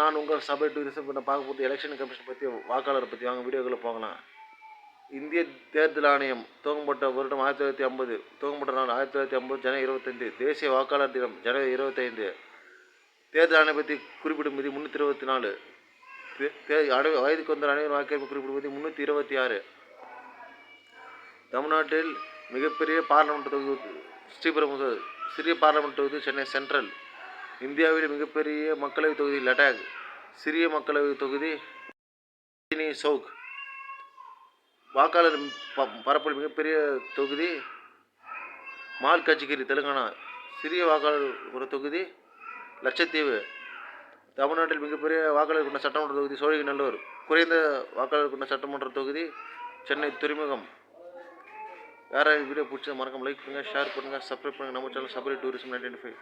நான் உங்கள் சபை டூரிசம் பண்ண பார்க்க போகிறது எலெக்ஷன் கமிஷன் பற்றி வாக்காளர் பற்றி வாங்க வீடியோக்களை போகலாம். இந்திய தேர்தல் ஆணையம் துவங்கப்பட்ட வருடம் ஆயிரத்தி தொள்ளாயிரத்தி ஐம்பது துவங்கப்பட்ட நாள் ஆயிரத்தி தொள்ளாயிரத்தி ஐம்பது ஜனவரி இருபத்தைந்து. தேசிய வாக்காளர் தினம் ஜனவரி இருபத்தைந்து. தேர்தல் ஆணையம் பற்றி குறிப்பிடும் விதி முந்நூற்றி இருபத்தி நாலு. தே- தே- வயதுக்கு வந்த அனைவரும் வாக்களிப்பு குறிப்பிடும் விதி முந்நூற்றி இருபத்தி ஆறு. தமிழ்நாட்டில் மிகப்பெரிய பார்லமெண்ட் தொகுதி ஸ்ரீபெரும்புதூர் சிறிய பார்லமெண்ட் தொகுதி சென்னை சென்ட்ரல் இந்தியாவில் மிகப்பெரிய மக்களவைத் தொகுதி லடாக் சிறிய மக்களவைத் தொகுதி சவுக். வாக்காளர் பரப்பில் மிகப்பெரிய தொகுதி மால் கச்சிகிரி தெலுங்கானா. சிறிய வாக்காளர் ஒரு தொகுதி லட்சத்தீவு. தமிழ்நாட்டில் மிகப்பெரிய வாக்காளர் கொண்ட சட்டமன்ற தொகுதி சோழிங்கநல்லூர். குறைந்த வாக்காளர் கொண்ட சட்டமன்ற தொகுதி சென்னை துறைமுகம். வேறு வீடியோ பிடிச்சது மறக்காம லைக் பண்ணுங்கள் ஷேர் பண்ணுங்கள் சப்ஸ்கிரைப் பண்ணுங்கள் நம்ம channel Sabari tourism ninety five